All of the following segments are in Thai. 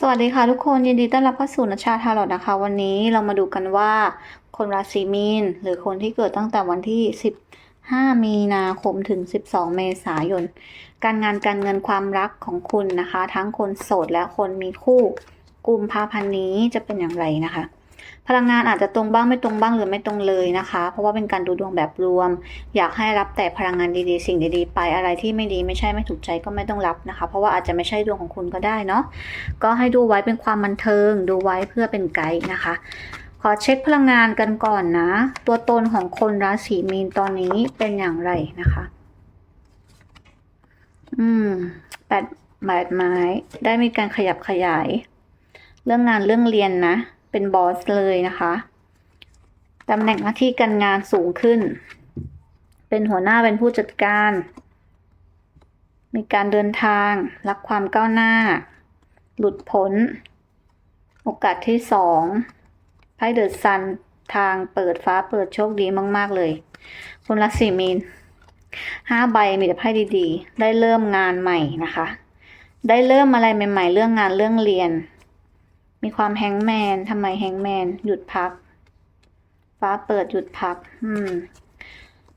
สวัสดีค่ะทุกคนยินดีต้อนรับเข้าสู่นัชชาทาโรอตนะคะ วันนี้เรามาดูกันว่า คนราศีมีน หรือคนที่เกิดตั้งแต่วันที่ 15 มีนาคมถึง 12 เมษายน การงานการเงินความรักของคุณนะคะ ทั้งคนโสดและคนมีคู่กุมภาพันธ์นี้จะเป็นอย่างไรนะคะ พลังงานอาจจะตรงบ้างไม่ตรงบ้างหรือไม่ตรงเลยนะคะ เพราะว่าเป็นการดูดวงแบบรวม อยากให้รับแต่พลังงานดีๆ สิ่งดีๆ ไปอะไรที่ไม่ดีไม่ใช่ไม่ถูกใจก็ไม่ต้องรับนะคะ เพราะว่าอาจจะไม่ใช่ดวงของคุณก็ได้เนาะก็ให้ดูไว้เป็นความบันเทิง ดูไว้เพื่อเป็นไกด์นะคะ ขอเช็คพลังงานกันก่อนนะ ตัวตนของคนราศีมีนตอนนี้เป็นอย่างไรนะคะ อืมแปดบาดไม้ได้มีการขยับขยาย เรื่องงานเรื่องเรียนนะ เป็นบอสเลยนะคะตำแหน่งหน้าที่การงานสูงขึ้น เป็นหัวหน้าเป็นผู้จัดการ มีการเดินทาง รักความก้าวหน้า หลุดพ้น โอกาสที่สองไพ่เดอะซันทางเปิดฟ้าเปิดโชคดีมาก ๆ เลยคุณรัศีมีนห้าใบมีแต่ไพ่ดี ๆ ได้เริ่มงานใหม่นะคะ ได้เริ่มอะไรใหม่ ๆ เรื่องงานเรื่องเรียน มีความแฮงแมนทำไมแฮงแมน หยุดพัก ฟ้าเปิดหยุดพัก อืม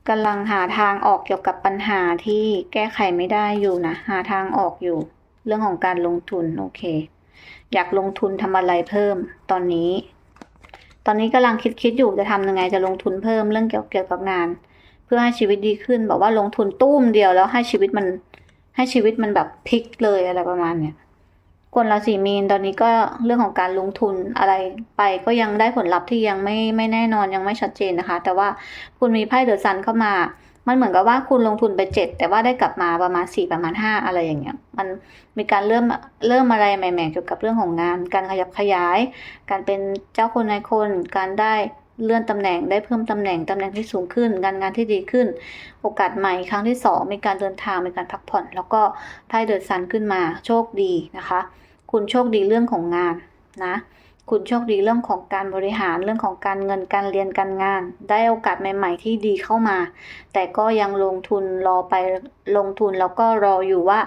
กำลังหาทางออกเกี่ยวกับปัญหาที่แก้ไขไม่ได้อยู่นะ หาทางออกอยู่ เรื่องของการลงทุน โอเค อยากลงทุนทำอะไรเพิ่ม ตอนนี้ ตอนนี้กำลังคิดคิดอยู่จะทำยังไงจะลงทุนเพิ่มเรื่องเกี่ยวเกี่ยวกับงาน เพื่อให้ชีวิตดีขึ้น บอกว่าลงทุนตุ้มเดียวแล้วให้ชีวิตมัน ให้ชีวิตมันแบบพลิกเลยอะไรประมาณเนี้ย คนราศีมีนตอนนี้ก็เรื่องของการลงทุนอะไรไปก็ยังได้ผลลัพธ์ที่ยังไม่ไม่แน่นอนยังไม่ชัดเจนนะคะ แต่ว่าคุณมีไพ่เดอะซันเข้ามา มันเหมือนกับว่าคุณลงทุนไปเจ็ดแต่ว่าได้กลับมาประมาณสี่ประมาณห้าอะไรอย่างเงี้ยมันมีการเริ่มเริ่มอะไรใหม่ ๆ เกี่ยวกับเรื่องของงาน การขยับขยาย การเป็นเจ้าคนนายคนการได้ เลื่อนตำแหน่งได้เพิ่มตำแหน่งตำแหน่งที่สูงขึ้น การงานที่ดีขึ้น โอกาสใหม่ครั้งที่สองมีการเดินทางมีการพักผ่อน แล้วก็ไพ่เดือะซันขึ้นมาโชคดีนะคะ คุณโชคดีเรื่องของงานนะคุณโชคดีเรื่องของการบริหารเรื่องของการเงินการเรียนการงาน ได้โอกาสใหม่ ๆ ที่ดีเข้ามา แต่ก็ยังลงทุนรอไปลงทุนแล้วก็รออยู่ว่า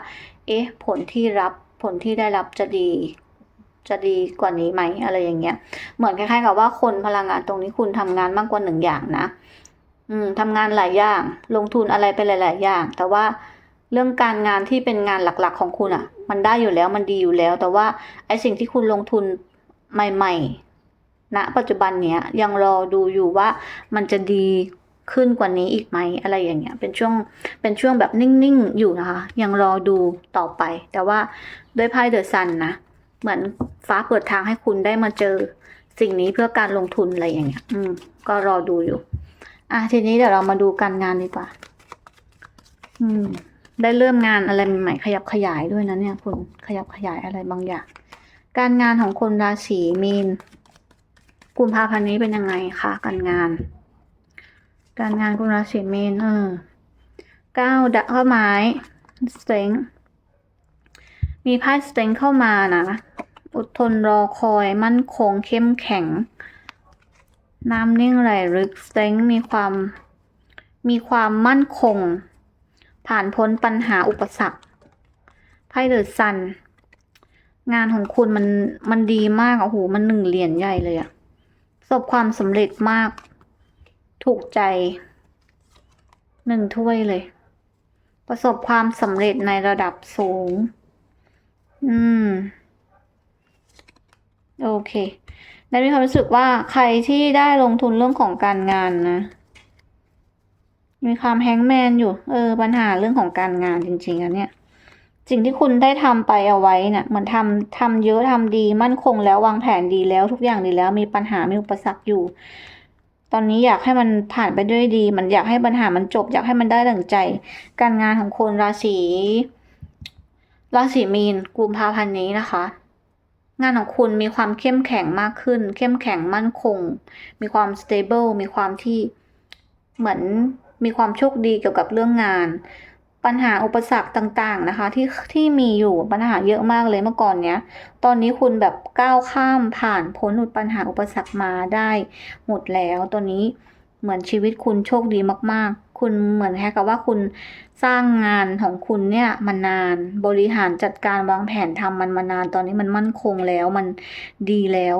เอ๊ะ ผลที่รับผลที่ได้รับจะดี จะดีกว่านี้ไหมอะไรอย่างเงี้ย เหมือนคล้ายๆกับว่าคนพลังงานตรงนี้คุณทำงานมากกว่าหนึ่งอย่างนะ อืมทำงานหลายอย่าง ลงทุนอะไรไปหลาย ๆ อย่าง แต่ว่าเรื่องการงานที่เป็นงานหลักๆของคุณอะ่ะ มันได้อยู่แล้วมันดีอยู่แล้ว แต่ว่าไอสิ่งที่คุณลงทุนใหม่ๆณปัจจุบันเนี้ยยังรอดูอยู่ว่ามันจะดีขึ้นกว่านี้อีกไหมอะไรอย่างเงี้ย เป็นช่วง เป็นช่วงแบบนิ่ง ๆ อยู่นะคะ ยังรอดูต่อไป แต่ว่าด้วยไพ่เดอะซันนะ เหมือนฟ้าเปิดทางให้คุณได้มาเจอสิ่งนี้เพื่อการลงทุนอะไรอย่างเงี้ย อืม ก็รอดูอยู่ อะทีนี้เดี๋ยวเรามาดูการงานดีกว่า อืม ได้เริ่มงานอะไรใหม่ๆขยับขยายด้วยนะเนี่ยคุณขยับขยายอะไรบางอย่าง การงานของคนราศีมีนกุมภาพันธ์นี้เป็นยังไงคะการงาน การงานคุณราศีมีนเออเก้าดะข้อไม้สเต็งมีไพ่สเต็งเข้ามานะ อดทนรอคอยมั่นคงเข้มแข็ง น้ำนิ่งไหลลึกเต็งมีความ มีความมั่นคง ผ่านพ้นปัญหาอุปสรรคไพ่เดอะซัน งานของคุณมันมันดีมากโอ้โหมันหนึ่งเหรียญใหญ่เลยอะประสบความสำเร็จมาก ถูกใจหนึ่งถ้วยเลย ประสบความสำเร็จในระดับสูง อืม โอเคได้มีความรู้สึกว่าใครที่ได้ลงทุนเรื่องของการงานนะ มีความแฮงแมนอยู่ เออ ปัญหาเรื่องของการงานจริงๆอันเนี้ยสิ่งที่คุณได้ทำไปเอาไว้นี่ยเหมือนทำทำเยอะทำดีมั่นคงแล้ววางแผนดีแล้วทุกอย่างดีแล้วมีปัญหามีอุปสรรคอยู่ ตอนนี้อยากให้มันผ่านไปด้วยดี มันอยากให้ปัญหามันจบ อยากให้มันได้ดั่งใจ การงานของคนราศีราศีมีนกุมภาพันธ์นี้นะคะ งานของคุณมีความเข้มแข็งมากขึ้น เข้มแข็งมั่นคง มีความ stable มีความที่เหมือนมีความโชคดีเกี่ยวกับเรื่องงาน ปัญหาอุปสรรคต่างๆนะคะ ที่ที่มีอยู่ปัญหาเยอะมากเลยเมื่อก่อนเนี้ย ตอนนี้คุณแบบก้าวข้ามผ่านพ้นปัญหาอุปสรรคมาได้หมดแล้วตอนนี้เหมือนชีวิตคุณโชคดีมากๆ คุณเหมือนแค่กับว่าคุณสร้างงานของคุณเนี่ยมานานบริหารจัดการวางแผนทำมันมานานตอนนี้มันมั่นคงแล้วมันดีแล้ว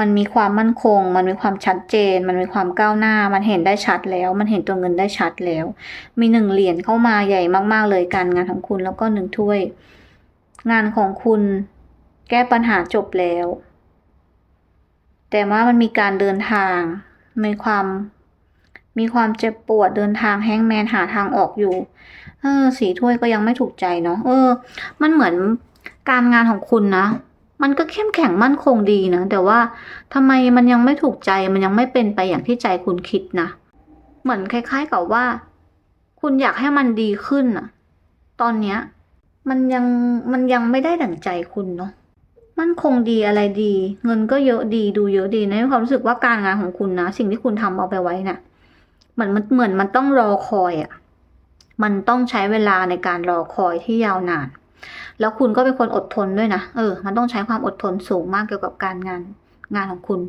มันมีความมั่นคง มันมีความชัดเจน มันมีความก้าวหน้า มันเห็นได้ชัดแล้ว มันเห็นตัวเงินได้ชัดแล้ว มีหนึ่งเหรียญเข้ามาใหญ่มากๆเลยการงานของคุณแล้วก็หนึ่งถ้วย งานของคุณแก้ปัญหาจบแล้ว แต่ว่ามันมีการเดินทางมีความ มีความเจ็บปวดเดินทางแฮงแมนหาทางออกอยู่ เออ สีถ้วยก็ยังไม่ถูกใจเนาะ เออ มันเหมือนการงานของคุณนะ มันก็เข้มแข็งมั่นคงดีนะ แต่ว่าทำไมมันยังไม่ถูกใจ มันยังไม่เป็นไปอย่างที่ใจคุณคิดนะ เหมือนคล้าย ๆกับว่า คุณอยากให้มันดีขึ้นอะตอนเนี้ย มันยังมันยังไม่ได้ดั่งใจคุณเนาะมั่นคงดีอะไรดี เงินก็เยอะดีดูเยอะดีในความรู้สึกว่าการงานของคุณนะ สิ่งที่คุณทำเอาไปไว้น่ะ เหมือนมันเหมือนมันต้องรอคอยอะ่ะ มันต้องใช้เวลาในการรอคอยที่ยาวนาน แล้วคุณก็เป็นคนอดทนด้วยนะ เออ มันต้องใช้ความอดทนสูงมากเกี่ยวกับการงานงานของคุณ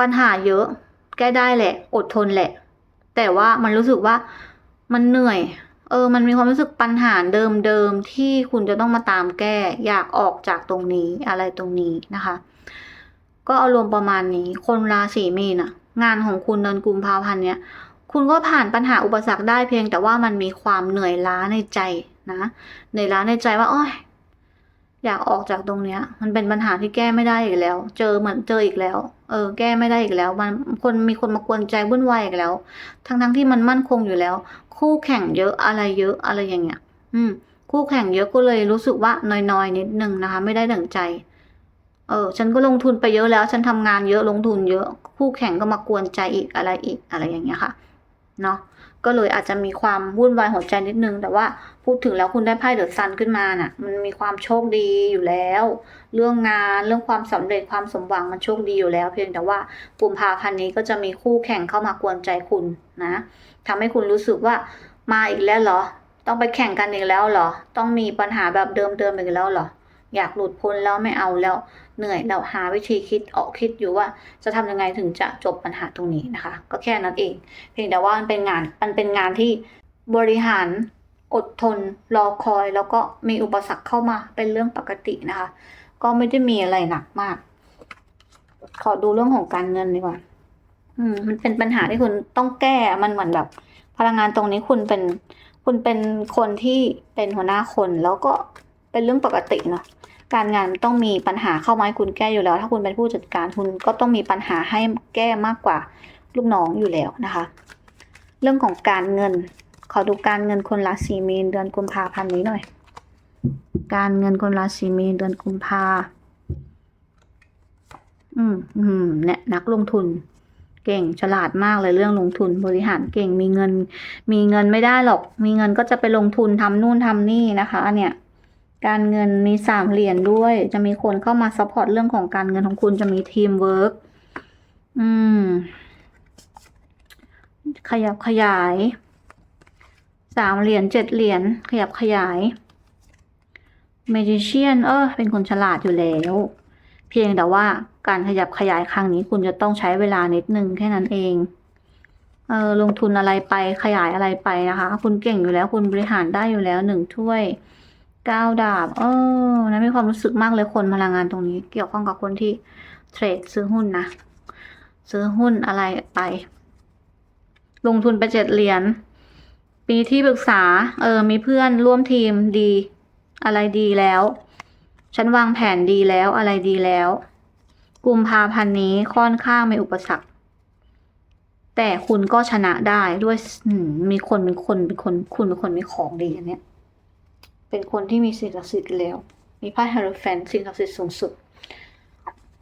ปัญหาเยอะ แก้ได้แหละ อดทนแหละ แต่ว่ามันรู้สึกว่ามันเหนื่อย เออ มันมีความรู้สึกปัญหาเดิมๆที่คุณจะต้องมาตามแก้ อยากออกจากตรงนี้อะไรตรงนี้นะคะ ก็เอารวมประมาณนี้ คนราศีมีนอะ งานของคุณเดือนกุมภาพันธ์เนี้ยคุณก็ผ่านปัญหาอุปสรรคได้เพียงแต่ว่ามันมีความเหนื่อยล้าในใจนะเหนื่อยล้าในใจว่าโอ้ยอยากออกจากตรงเนี้ย มันเป็นปัญหาที่แก้ไม่ได้อีกแล้ว เจอเหมือนเจออีกแล้ว เออ แก้ไม่ได้อีกแล้ว มันคนมีคนมากวนใจวุ่นวายอีกแล้ว ทั้งทั้งๆที่มันมั่นคงอยู่แล้ว คู่แข่งเยอะอะไรเยอะอะไรอย่างเงี้ย อืม คู่แข่งเยอะก็เลยรู้สึกว่าน้อยๆนิดนึงนะคะ ไม่ได้ดั่งใจ เออ ฉันก็ลงทุนไปเยอะแล้ว ฉันทำงานเยอะลงทุนเยอะคู่แข่งก็มากวนใจอีกอะไรอีกอะไรอย่างเงี้ยค่ะเนาะก็เลยอาจจะมีความวุ่นวายหัวใจนิดนึง แต่ว่าพูดถึงแล้วคุณได้ไพ่เดอะซันขึ้นมาน่ะ มันมีความโชคดีอยู่แล้ว เรื่องงานเรื่องความสำเร็จความสมหวังมันโชคดีอยู่แล้ว เพียงแต่ว่ากุมภาพันธ์นี้ก็จะมีคู่แข่งเข้ามากวนใจคุณนะทำให้คุณรู้สึกว่ามาอีกแล้วเหรอ ต้องไปแข่งกันอีกแล้วเหรอ ต้องมีปัญหาแบบเดิมๆอีกแล้วเหรออยากหลุดพ้นแล้วไม่เอาแล้ว เหนื่อยแล้วหาวิธีคิดออกคิดอยู่ว่า จะทำยังไงถึงจะจบปัญหาตรงนี้นะคะ ก็แค่นั้นเอง เพียงแต่ว่ามันเป็นงานมันเป็นงานที่บริหารอดทนรอคอย แล้วก็มีอุปสรรคเข้ามาเป็นเรื่องปกตินะคะ ก็ไม่ได้มีอะไรหนักมาก ขอดูเรื่องของการเงินดีกว่า อืม มันเป็นปัญหาที่คุณต้องแก้มันเหมือนแบบ พลังงานตรงนี้คุณเป็น คุณเป็นคนที่เป็นหัวหน้าคนแล้วก็เป็นเรื่องปกติเนาะ การงานต้องมีปัญหาเข้ามาให้คุณแก้อยู่แล้ว ถ้าคุณเป็นผู้จัดการคุณก็ต้องมีปัญหาให้แก้มากกว่าลูกน้องอยู่แล้วนะคะ เรื่องของการเงิน ขอดูการเงินคนราศีมีนเดือนกุมภาพันธ์นี้หน่อย การเงินคนราศีมีนเดือนกุมภาอืมอืมเนี่ยนักลงทุนเก่งฉลาดมากเลยเรื่องลงทุนบริหารเก่งมีเงิน มีเงินไม่ได้หรอก มีเงินก็จะไปลงทุนทำนู่นทำนี่นะคะ เนี่ย การเงินมีสามเหรียญด้วย จะมีคนเข้ามาซัพพอร์ตเรื่องของการเงินของคุณจะมีทีมเวิร์กอืม ขยับขยายสามเหรียญเจ็ดเหรียญขยับขยายเมจิเชียนเออเป็นคนฉลาดอยู่แล้ว เพียงแต่ว่าการขยับขยายครั้งนี้คุณจะต้องใช้เวลานิดนึงแค่นั้นเองเออลงทุนอะไรไปขยายอะไรไปนะคะ คุณเก่งอยู่แล้วคุณบริหารได้อยู่แล้วหนึ่งถ้วย ก้าดาบ เออนะมีความรู้สึกมากเลยคนพลังงานตรงนี้ เกี่ยวข้องกับคนที่เทรดซื้อหุ้นนะ ซื้อหุ้นอะไรไป ลงทุนไปเจ็ดเหรียญ ปีที่ปรึกษา เออ มีเพื่อนร่วมทีมดี อะไรดีแล้ว ฉันวางแผนดีแล้ว อะไรดีแล้ว กุมภาพันธ์นี้ค่อนข้างมีอุปสรรค แต่คุณก็ชนะได้ด้วยมมีคนเป็นคนเป็นคน คุณเป็นคนมีของดีอันเนี้ย เป็นคนที่มีสิ่งศักดิ์สิทธิ์แล้ว มีไพ่ฮาร์แฟนสิ่งศักดิ์สิทธิ์สูงสุด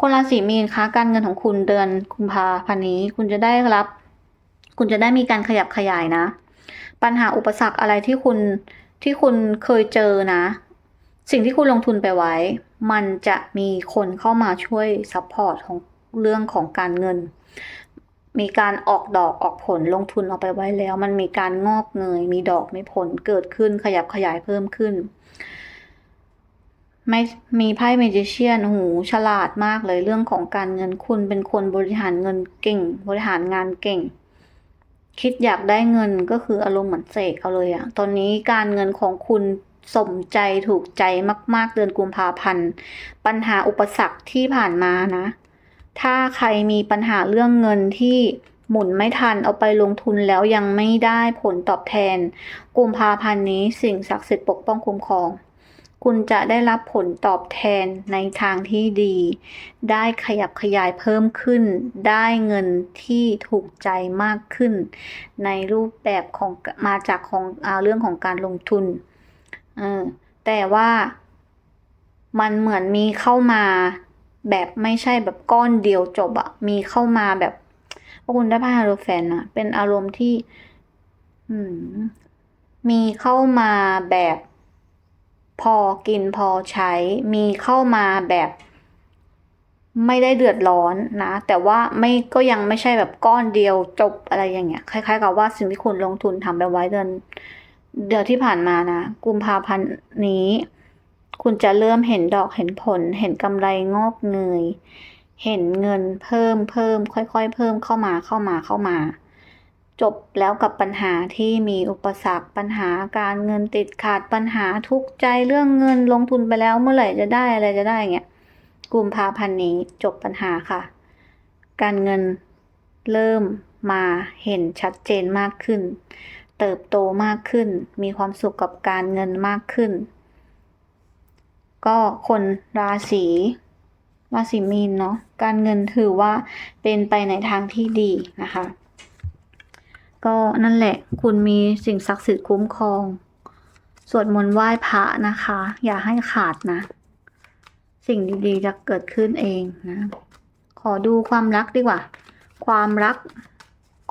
คนราศีมีนคะการเงินของคุณเดือนกุมภาพันธ์นี้ คุณจะได้รับ คุณจะได้มีการขยับขยายนะ ปัญหาอุปสรรคอะไรที่คุณที่คุณเคยเจอนะ สิ่งที่คุณลงทุนไปไว้ มันจะมีคนเข้ามาช่วยซัพพอร์ตของเรื่องของการเงิน มีการออกดอกออกผลลงทุนเอาไปไว้แล้ว มันมีการงอกเงย มีดอกมีผลเกิดขึ้นขยับขยายเพิ่มขึ้น ไม่มีไพ่เมจิเชียนหูฉลาดมากเลยเรื่องของการเงินคุณเป็นคนบริหารเงินเก่ง บริหารงานเก่ง คิดอยากได้เงินก็คืออารมณ์เหมือนเสกเอาเลยอะตอนนี้การเงินของคุณสมใจถูกใจมาก ๆ เดือนกุมภาพันธ์ ปัญหาอุปสรรคที่ผ่านมานะ ถ้าใครมีปัญหาเรื่องเงินที่หมุนไม่ทันเอาไปลงทุนแล้วยังไม่ได้ผลตอบแทนกุมภาพันธ์นี้สิ่งศักดิ์สิทธิ์ปกป้องคุ้มครอง คุณจะได้รับผลตอบแทนในทางที่ดี ได้ขยับขยายเพิ่มขึ้น ได้เงินที่ถูกใจมากขึ้น ในรูปแบบของมาจากของอเรื่องของการลงทุนแต่ว่ามันเหมือนมีเข้ามา แบบไม่ใช่แบบก้อนเดียวจบอะมีเข้ามาแบบพวกคุณได้พาฮาโรแฟนอะเป็นอารมณ์ที่มมีเข้ามาแบบพอกินพอใช้ มีเข้ามาแบบไม่ได้เดือดร้อนนะ แต่ว่าไม่ก็ยังไม่ใช่แบบก้อนเดียวจบอะไรอย่างเงี้ย คล้าย ๆ กับว่าสิ่งที่คุณลงทุนทำไปไว้เดือนเดือนที่ผ่านมานะ กุมภาพันธ์นี้ คุณจะเริ่มเห็นดอกเห็นผล เห็นกำไรงอกเงย เห็นเงินเพิ่มเพิ่ม ค่อยๆ เพิ่มเข้ามาเข้ามาเข้ามา จบแล้วกับปัญหาที่มีอุปสรรคปัญหาการเงินติดขาดปัญหาทุกข์ใจเรื่องเงินลงทุนไปแล้วเมื่อไหร่จะได้อะไรจะได้เงี้ยกุมภาพันธ์นี้จบปัญหาค่ะ การเงินเริ่มมาเห็นชัดเจนมากขึ้น เติบโตมากขึ้น มีความสุขกับการเงินมากขึ้น ก็คนราศีราศีมีนเนาะการเงินถือว่าเป็นไปในทางที่ดีนะคะ ก็นั่นแหละคุณมีสิ่งศักดิ์สิทธิ์คุ้มครอง สวดมนต์ไหว้พระนะคะ อย่าให้ขาดนะ สิ่งดีๆจะเกิดขึ้นเองนะ ขอดูความรักดีกว่า ความรัก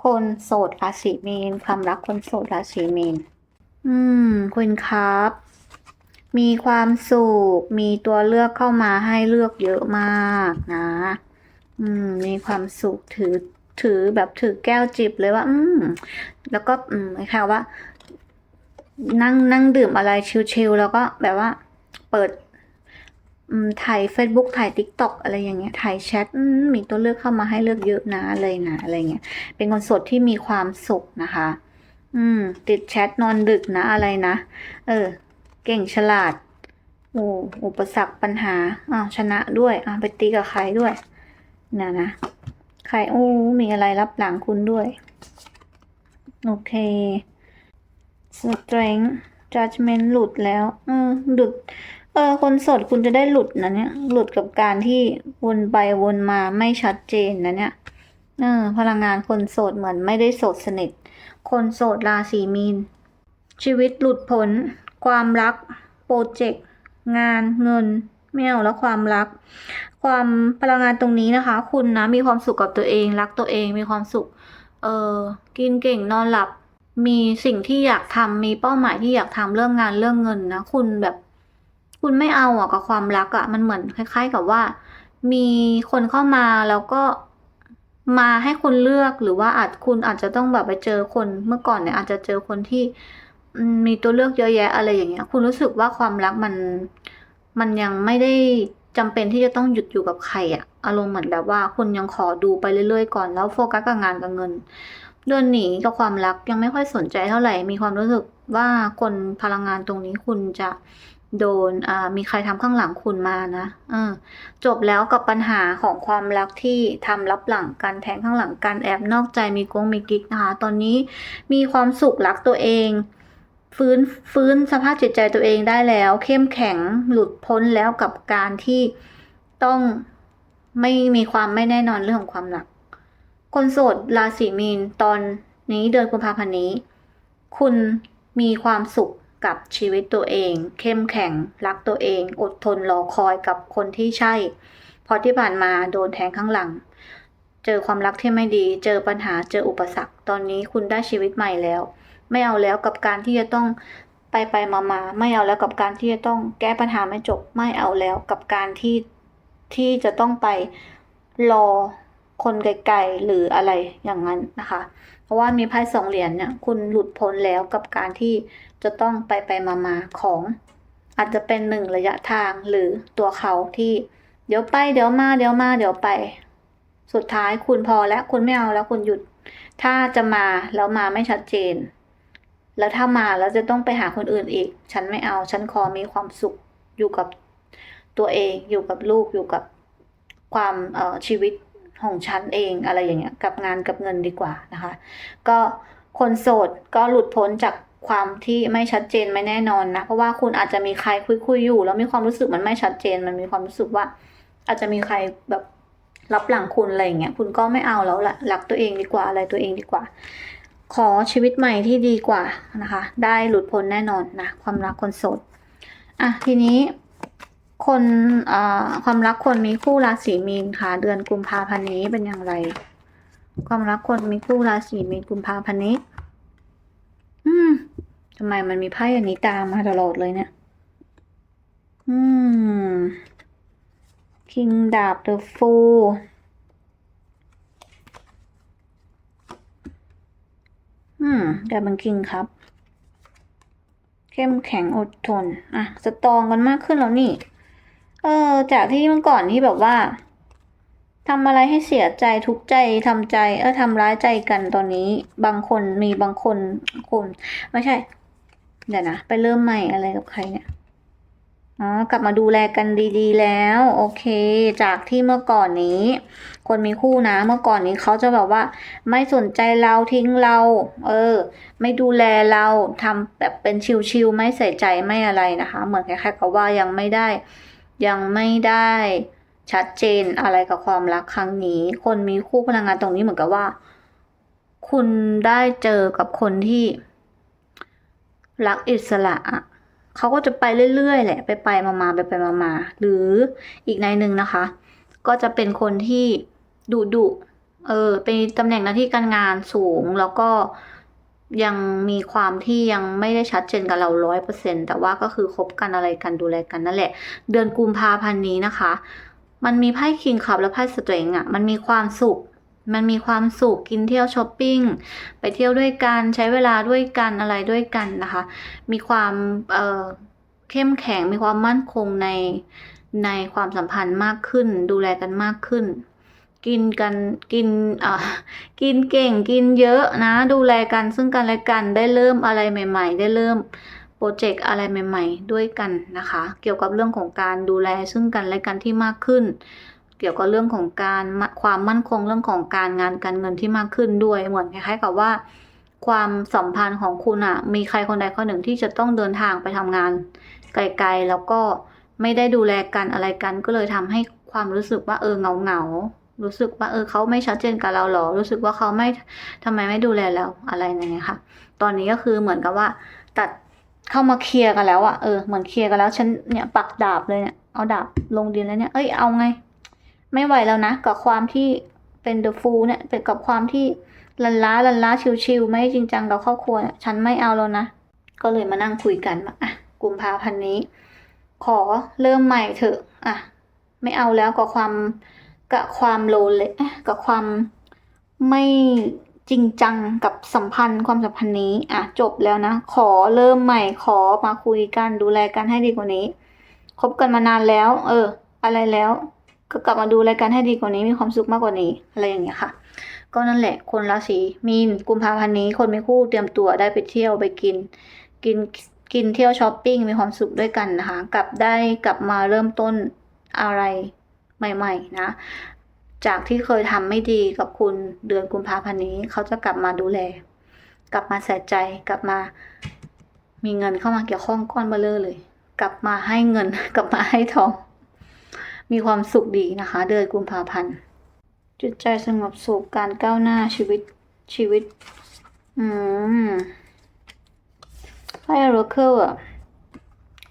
คนโสดราศีมีน ความรักคนโสดราศีมีน อืม คุณครับ มีความสุข มีตัวเลือกเข้ามาให้เลือกเยอะมากนะ อืม มีความสุขถือถือแบบถือแก้วจิบเลยว่า อืม แล้วก็ อืมค่ะว่า นั่งนั่งดื่มอะไรชิลๆแล้วก็แบบว่า เปิด อืมถ่าย Facebook ถ่าย TikTok อะไรอย่างเงี้ยถ่ายแชทมมีตัวเลือกเข้ามาให้เลือกเยอะนะเลยนะอะไรเงี้ย เป็นคนสดที่มีความสุขนะคะ อืม ติดแชทนอนดึกนะอะไรนะ เออ เก่งฉลาดโอ้อุปสรรคปัญหาอ้าวชนะด้วยอ้าวไปตีกับใครด้วยนะนะใครโอ้มีอะไรรับหลังคุณด้วย โอเค strength judgment หลุดแล้วเออหลุดเออคนโสดคุณจะได้หลุดนะเนี่ย หลุดกับการที่วนไปวนมาไม่ชัดเจนนะเนี่ยเออพลังงานคนโสดเหมือนไม่ได้โสดสนิท คนโสดราศีมีน ชีวิตหลุดพ้น ความรัก โปรเจกต์ งาน เงิน ไม่เอาแล้วความรัก ความพลังงานตรงนี้นะคะ คุณนะมีความสุขกับตัวเอง รักตัวเอง มีความสุข เออกินเก่ง นอนหลับ มีสิ่งที่อยากทำมีเป้าหมายที่อยากทำเรื่องงานเรื่องเงินนะ คุณแบบ คุณไม่เอาอะกับความรักอะ มันเหมือนคล้าย ๆ กับว่า มีคนเข้ามาแล้วก็มาให้คุณเลือกหรือว่าอาจคุณอาจจะต้องแบบไปเจอคนเมื่อก่อนเนี่ยอาจจะเจอคนที่ มีตัวเลือกเยอะแยะอะไรอย่างเงี้ย คุณรู้สึกว่าความรักมัน มันยังไม่ได้จำเป็นที่จะต้องหยุดอยู่กับใครอะอารมณ์เหมือนแบบว่า คุณยังขอดูไปเรื่อยๆก่อนแล้วโฟกัสกับงานกับเงิน เดินหนีกับความรักยังไม่ค่อยสนใจเท่าไหร่ มีความรู้สึกว่าคนพลังงานตรงนี้คุณจะโดนอ่ามีใครทำข้างหลังคุณมานะเออจบแล้วกับปัญหาของความรักที่ทำรับหลังกันแทงข้างหลังกันแอบนอกใจมีกงมีกิ๊กนะคะ ตอนนี้มีความสุขรักตัวเอง ฟื้นฟื้นสภาพจิตใจตัวเองได้แล้ว เข้มแข็งหลุดพ้นแล้วกับการที่ต้องไม่มีความไม่แน่นอนเรื่องของความรัก คนโสดราศีมีนตอนนี้เดือนกุมภาพันธ์นี้ คุณมีความสุขกับชีวิตตัวเอง เข้มแข็งรักตัวเอง อดทนรอคอยกับคนที่ใช่เพราะที่ผ่านมาโดนแทงข้างหลัง เจอความรักที่ไม่ดี เจอปัญหาเจออุปสรรค ตอนนี้คุณได้ชีวิตใหม่แล้ว ไม่เอาแล้วกับการที่จะต้องไปไปมามาไม่เอาแล้วกับการที่จะต้องแก้ปัญหาไม่จบ ไม่เอาแล้วกับการที่ที่จะต้องไปรอคนไกลๆหรืออะไรอย่างนั้นนะคะ เพราะว่ามีไพ่สองเหรียญเนี่ยคุณหลุดพ้นแล้วกับการที่จะต้องไปไปมามาของ อาจจะเป็นหนึ่งระยะทางหรือตัวเขาที่ เดี๋ยวไปเดี๋ยวมาเดี๋ยวมาเดี๋ยวไป สุดท้ายคุณพอแล้วคุณไม่เอาแล้วคุณหยุด ถ้าจะมาแล้วมาไม่ชัดเจน แล้วถ้ามาแล้วจะต้องไปหาคนอื่นอีก ฉันไม่เอา ฉันขอมีความสุขอยู่กับตัวเอง อยู่กับลูก อยู่กับความเอ่อชีวิตของฉันเองอะไรอย่างเงี้ย กับงานกับเงินดีกว่านะคะ ก็คนโสดก็หลุดพ้นจากความที่ไม่ชัดเจนไม่แน่นอนนะ เพราะว่าคุณอาจจะมีใครคุยคุยๆอยู่ แล้วมีความรู้สึกมันไม่ชัดเจน มันมีความรู้สึกว่า อาจจะมีใครแบบรับหลังคุณอะไรอย่างเงี้ย คุณก็ไม่เอาแล้วละรักตัวเองดีกว่าอะไรตัวเองดีกว่า ขอชีวิตใหม่ที่ดีกว่านะคะ ได้หลุดพ้นแน่นอนนะความรักคนโสดอะทีนี้คนความรักคนมีคู่ราศีมีนค่ะ เดือนกุมภาพันธ์นี้เป็นอย่างไร ความรักคนมีคู่ราศีมีนกุมภาพันธ์นี้ อืมทำไมมันมีไพ่อันนี้ตามมาตลอดเลยเนี่ย อืมคิงดาบ The Fool อืมแต่มังคิงครับ เข้มแข็งอดทน อะ สตรองกันมากขึ้นแล้วนี่ เออ จากที่เมื่อก่อนที่แบบว่าทำอะไรให้เสียใจทุกใจทำใจ เออทำร้ายใจกันตอนนี้ บางคนมีบางคนคน ไม่ใช่ เดี๋ยวนะ ไปเริ่มใหม่อะไรกับใครเนี่ย อ๋อกลับมาดูแลกันดีๆ แล้ว โอเค จากที่เมื่อก่อนนี้ คนมีคู่นะเมื่อก่อนนี้เขาจะแบบว่า ไม่สนใจเราทิ้งเรา เออ ไม่ดูแลเราทำแบบเป็นชิวๆไม่ใส่ใจไม่อะไรนะคะ เหมือนคล้ายๆกับว่ายังไม่ได้ ยังไม่ได้ชัดเจนอะไรกับความรักครั้งนี้ คนมีคู่พลังงานตรงนี้เหมือนกับว่า คุณได้เจอกับคนที่ รักอิสระอะ เขาก็จะไปเรื่อยๆแหละ ไปไปมาๆไปไปมาๆหรืออีกในหนึ่งนะคะ ก็จะเป็นคนที่ดุดุเออเป็นตำแหน่งหน้าที่การงานสูงแล้วก็ยังมีความที่ยังไม่ได้ชัดเจนกับเราร้อยเปอร์เซ็นแต่ว่าก็คือคบกันอะไรกันดูแลกันนั่นแหละ เดือนกุมภาพันธ์นี้นะคะ มันมีไพ่คิงคัพและไพ่สเตรงอะ มันมีความสุข มันมีความสุขกินเที่ยวช้อปปิ้งไปเที่ยวด้วยกันใช้เวลาด้วยกันอะไรด้วยกันนะคะ มีความเอ่อเข้มแข็งมีความมั่นคงในในความสัมพันธ์มากขึ้น ดูแลกันมากขึ้น กินกันกินอ่ากินเก่งกินเยอะนะ ดูแลกันซึ่งกันและกันได้เริ่มอะไรใหม่ ๆ ได้เริ่มโปรเจกต์อะไรใหม่ ๆ ด้วยกันนะคะ เกี่ยวกับเรื่องของการดูแลซึ่งกันและกันที่มากขึ้น เกี่ยวกับเรื่องของการความมั่นคงเรื่องของการงานการเงินที่มากขึ้นด้วยเหมือนคล้ายๆกับว่า ความสัมพันธ์ของคุณอะมีใครคนใดคนหนึ่งที่จะต้องเดินทางไปทำงาน ไกลๆแล้วก็ไม่ได้ดูแลกันอะไรกัน ก็เลยทำให้ความรู้สึกว่าเออเงาเงารู้สึกว่าเออเขาไม่ชัดเจนกับเราหรอ รู้สึกว่าเขาไม่ทำไมไม่ดูแลเราอะไรอย่างเงี้ยค่ะ ตอนนี้ก็คือเหมือนกับว่า ตัดเข้ามาเคลียร์กันแล้วอะเออเหมือนเคลียร์กันแล้วฉันเนี่ยปักดาบเลยเนี่ยเอาดาบลงดินแล้วเนี่ยเอ้ยเอาไง ไม่ไหวแล้วนะกับความที่เป็นเดอะฟูลเนี่ยเป็นกับความที่ลันล้าลันล้าชิวๆไม่จริงจังกับครอบครัวเนี่ยฉันไม่เอาแล้วนะ ก็เลยมานั่งคุยกันว่าอะกุมภาพันธ์นี้ ขอเริ่มใหม่เถอะอะไม่เอาแล้วกับความกับความโลเลกับความไม่จริงจังกับสัมพันธ์ความสัมพันธ์นี้อะจบแล้วนะ ขอเริ่มใหม่ขอมาคุยกันดูแลกันให้ดีกว่านี้คบกันมานานแล้ว เออ อะไรแล้ว ก็กลับมาดูแลกันให้ดีกว่านี้มีความสุขมากกว่านี้อะไรอย่างเงี้ยค่ะ ก็นั่นแหละ คนราศีมีนกุมภาพันธ์นี้ คนมีคู่เตรียมตัวได้ไปเที่ยวไปกิน กินกินเที่ยวช้อปปิ้งมีความสุขด้วยกันนะคะ กลับได้กลับมาเริ่มต้นอะไรใหม่ ๆ นะ จากที่เคยทำไม่ดีกับคุณเดือนกุมภาพันธ์นี้ เขาจะกลับมาดูแล กลับมาใส่ใจกลับมา มีเงินเข้ามาเกี่ยวข้องก้อนเบลอเลย กลับมาให้เงิน กลับมาให้ทอง มีความสุขดีนะคะ เดือนกุมภาพันธ์ จิตใจสงบสุขการก้าวหน้าชีวิตชีวิต อืมไพ่โรเคิลอะ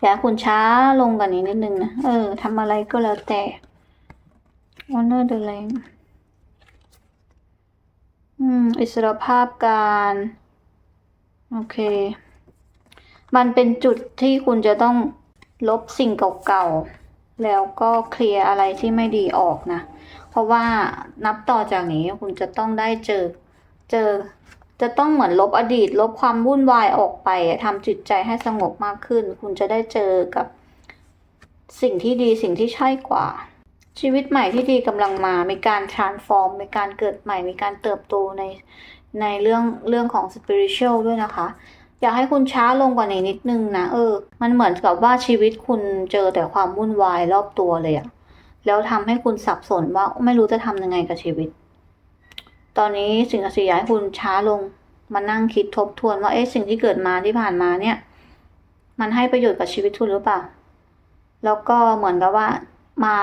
อยากคุณช้าลงกันนี้นิดนึงนะ เออทำอะไรก็แล้วแต่ Honor the Land อืม อิสรภาพการ โอเค มันเป็นจุดที่คุณจะต้องลบสิ่งเก่าๆ แล้วก็เคลียร์อะไรที่ไม่ดีออกนะ เพราะว่านับต่อจากนี้คุณจะต้องได้เจอ เจอ จะต้องเหมือนลบอดีต ลบความวุ่นวายออกไปทำจิตใจให้สงบมากขึ้น คุณจะได้เจอกับสิ่งที่ดีสิ่งที่ใช่กว่า ชีวิตใหม่ที่ดีกำลังมา มีการ transform มีการเกิดใหม่ มีการเติบโตในในเรื่องเรื่องของ spiritual ด้วยนะคะ อยากให้คุณช้าลงกว่านี้นิดนึงนะเออ มันเหมือนกับว่าชีวิตคุณเจอแต่ความวุ่นวายรอบตัวเลยอะแล้วทำให้คุณสับสนว่าไม่รู้จะทำยังไงกับชีวิต ตอนนี้สิ่งศักดิ์สิทธิ์อยากให้คุณช้าลงมานั่งคิดทบทวนว่าเอ๊ะสิ่งที่เกิดมาที่ผ่านมาเนี่ย มันให้ประโยชน์กับชีวิตคุณหรือเปล่า แล้วก็เหมือนกับว่ามา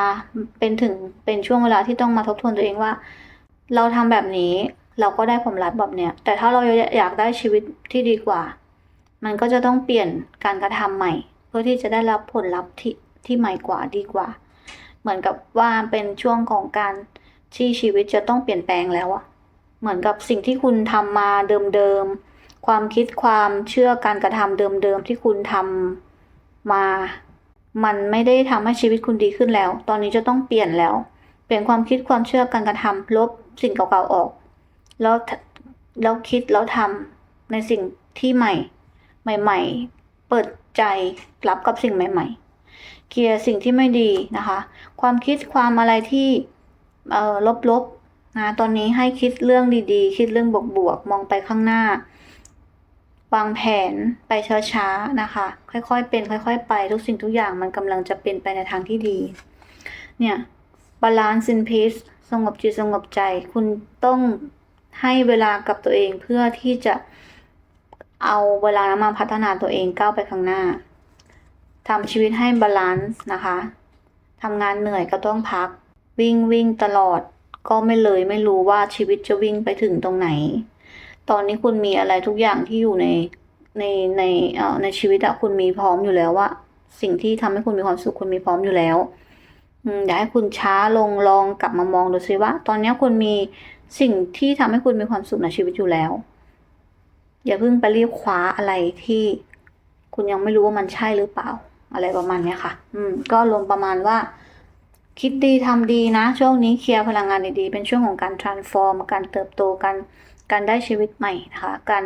เป็นถึงเป็นช่วงเวลาที่ต้องมาทบทวนตัวเองว่า เราทำแบบนี้เราก็ได้ผลลัพธ์แบบเนี้ยแต่ถ้าเราอยากได้ชีวิตที่ดีกว่า มันก็จะต้องเปลี่ยนการกระทำใหม่ เพื่อที่จะได้รับผลลัพธ์ที่ที่ใหม่กว่าดีกว่า เหมือนกับว่าเป็นช่วงของการที่ชีวิตจะต้องเปลี่ยนแปลงแล้วอะเหมือนกับสิ่งที่คุณทำมาเดิมๆความคิดความเชื่อการกระทำเดิมๆที่คุณทำมา มันไม่ได้ทำให้ชีวิตคุณดีขึ้นแล้ว ตอนนี้จะต้องเปลี่ยนแล้ว เปลี่ยนความคิดความเชื่อการกระทำลบสิ่งเก่าๆออก แล้วแล้วคิดแล้วทำในสิ่งที่ใหม่ ใหม่ ๆ เปิดใจรับกับสิ่งใหม่ ๆ เคลียร์สิ่งที่ไม่ดีนะคะ ความคิดความอะไรที่เอ่อลบๆนะตอนนี้ให้คิดเรื่องดีๆ คิดเรื่องบวกๆมองไปข้างหน้า วางแผนไปช้าๆนะคะ ค่อยๆเป็น ค่อย ๆ ไปทุกสิ่งทุกอย่างมันกำลังจะเป็นไปในทางที่ดี เนี่ยบาลานซ์ in peace สงบจิตสงบใจ คุณต้องให้เวลากับตัวเองเพื่อที่จะ เอาเวลานั้นมาพัฒนาตัวเองก้าวไปข้างหน้าทำชีวิตให้บาลานซ์นะคะทำงานเหนื่อยก็ต้องพัก วิ่งวิ่งตลอด ก็ไม่เลยไม่รู้ว่าชีวิตจะวิ่งไปถึงตรงไหน ตอนนี้คุณมีอะไรทุกอย่างที่อยู่ในในในเอ่อในชีวิตอะคุณมีพร้อมอยู่แล้วว่าสิ่งที่ทำให้คุณมีความสุขคุณมีพร้อมอยู่แล้วอยากให้คุณช้าลงลองกลับมามองดูซิว่า ตอนนี้คุณมีสิ่งที่ทำให้คุณมีความสุขในชีวิตอยู่แล้ว อย่าเพิ่งไปรีบคว้าอะไรที่คุณยังไม่รู้ว่ามันใช่หรือเปล่า อะไรประมาณนี้ค่ะ อืม ก็รวมประมาณว่า คิดดีทำดีนะ ช่วงนี้เคลียร์พลังงานดีๆ เป็นช่วงของการ transform การเติบโตการการได้ชีวิตใหม่นะคะ การ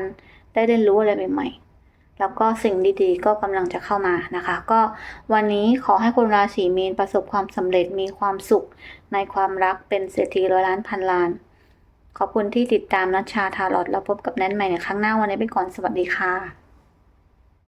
ได้เรียนรู้อะไรใหม่ๆ แล้วก็สิ่งดีๆ ก็กำลังจะเข้ามานะคะ ก็วันนี้ขอให้คนราศีมีนประสบความสำเร็จมีความสุขในความรักเป็นเศรษฐีร้อยล้านพันล้าน ขอบคุณที่ติดตามนัชชาทารอตแล้วพบกับแนนใหม่ในครั้งหน้าวันนี้ไปก่อนสวัสดีค่ะ